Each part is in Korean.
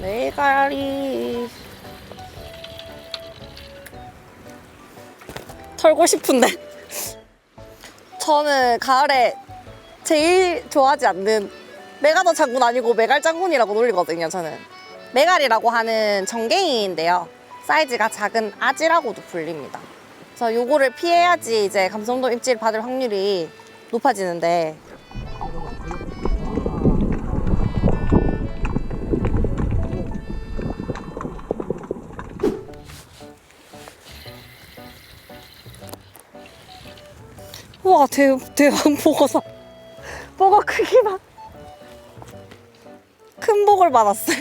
메가리. 털고 싶은데. 저는 가을에 제일 좋아하지 않는 메가더 장군 아니고 메갈 장군이라고 놀리거든요 저는. 메갈이라고 하는 정갱이인데요. 사이즈가 작은 아지라고도 불립니다. 그래서 요거를 피해야지 이제 감성도 입질 받을 확률이 높아지는데 우와 대, 대왕 보고서. 보고 크기만 큰 복을 받았어요.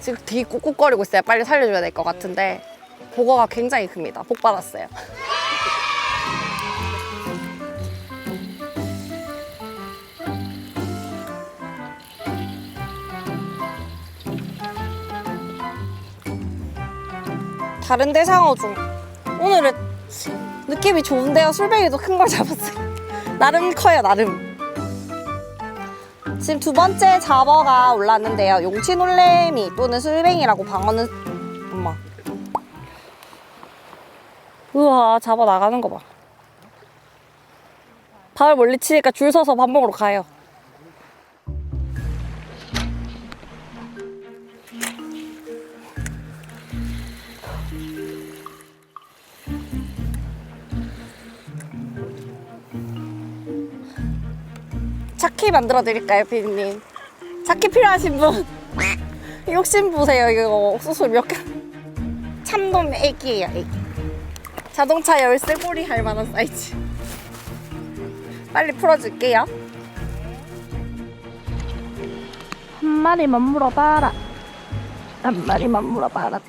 지금 되게 꾹꾹거리고 있어요. 빨리 살려줘야 될 것 같은데 보고가 굉장히 큽니다. 복 받았어요. 다른 대상어 중 오늘은 느낌이 좋은데요. 술뱅이도 큰 걸 잡았어요. 나름 커요, 나름. 지금 두 번째 잡어가 올랐는데요. 용치놀래미 또는 술뱅이라고 방어는 엄마. 우와, 잡아 나가는 거 봐. 밥을 멀리 치니까 줄 서서 밥 먹으러 가요. 차키 만들어 드릴까요, 피디님? 차키 필요하신 분? 욕심 보세요, 이거 옥수수 몇 개. 참돔 애기예요, 애기. 자동차 열쇠 고리 할 만한 사이즈. 빨리 풀어줄게요. 한 마리만 물어봐라. 한 마리만 물어봐라.